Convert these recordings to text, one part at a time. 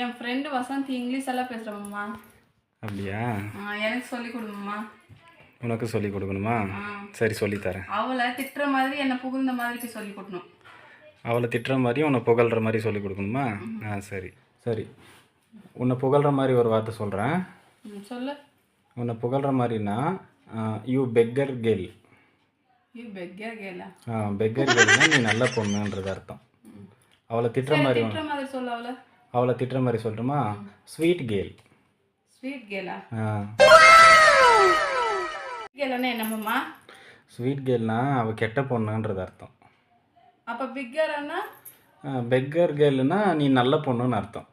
என் friend Vasanth English எல்லாம் பேசுகிறோம்மா அப்படியா? எனக்கு சொல்லி கொடுங்கம்மா உனக்கு சொல்லி கொடுக்கணுமா? ஆ. சரி சொல்லித்தரேன் அவளை திட்டுற மாதிரி என்னை புகழ்ந்த மாதிரி சொல்லி கொடுக்கணும். அவளை திட்டுற மாதிரி உன்னை புகழ்கிற மாதிரி சொல்லி கொடுக்கணுமா? ஆ சரி. சரி. உன்னை புகழ்கிற மாதிரி ஒரு வார்த்தை சொல்கிறேன் சொல்லு. உன்னை புகழ்கிற மாதிரினா you beggar girl you beggar Khelo beggar கேல்னா நீ நல்ல பொண்ணுன்றது அர்த்தம். அவளை திட்டுற மாதிரி திட்டுற மாதிரி சொல்லு அவளை. அவளை திட்டுற மாதிரி சொல்லட்டுமா? ஸ்வீட் கேல் ஸ்வீட் கேலா ஆ? கேலன்னா என்னம்மா ஸ்வீட் கேல்னா அவள் கெட்ட பொண்ணுன்றது அர்த்தம். அப்போ பிக்கர்னா பெக்கர் கேர்ள்னா நீ நல்ல பொண்ணுன்னு அர்த்தம்.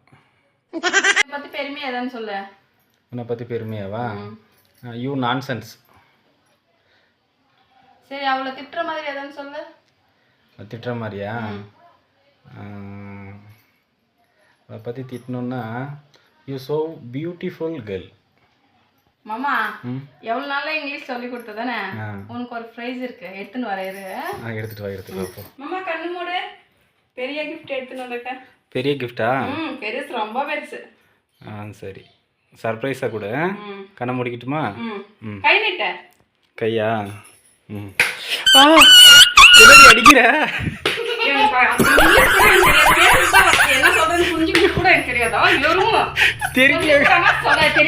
என்னை பற்றி பெருமையாக எதான்னு சொல்லு. உன்னை பற்றி பெருமையாவா? யூ நான்சென்ஸ் சரி அவளை திட்டுற மாதிரி எதான்னு சொல்லு. திட்டுற மாதிரியா? அவளை பற்றி திட்டணுன்னா யூ ஸோ பியூட்டிஃபுல் கேர்ள் மாமா எவ்வளோ நாளாக இங்கிலீஷ் சொல்லி கொடுத்ததானே? உனக்கு ஒரு ப்ரைஸ் இருக்கு எடுத்துன்னு வர இரு. ஆ எடுத்துகிட்டு வா போ. மாமா கண்ணு மூடு. பெரிய கிஃப்ட் எடுத்துன்னு வந்திருக்கேன். பெரிய கிஃப்டா ம் பெருசு ரொம்ப பெருசு. ஆ சரி. சர்ப்ரைஸாக கூட. கண்ணை முடிக்கட்டுமா? ம். கை நீட்ட. கையா? ம் ஆ என்னடி அடிக்கிற எனக்கு இங்கிலீஷ் கூட எனக்கு தெரியாது. என்ன சொல்றேன்னு புரிஞ்சுக்கிட்டு கூட எனக்கு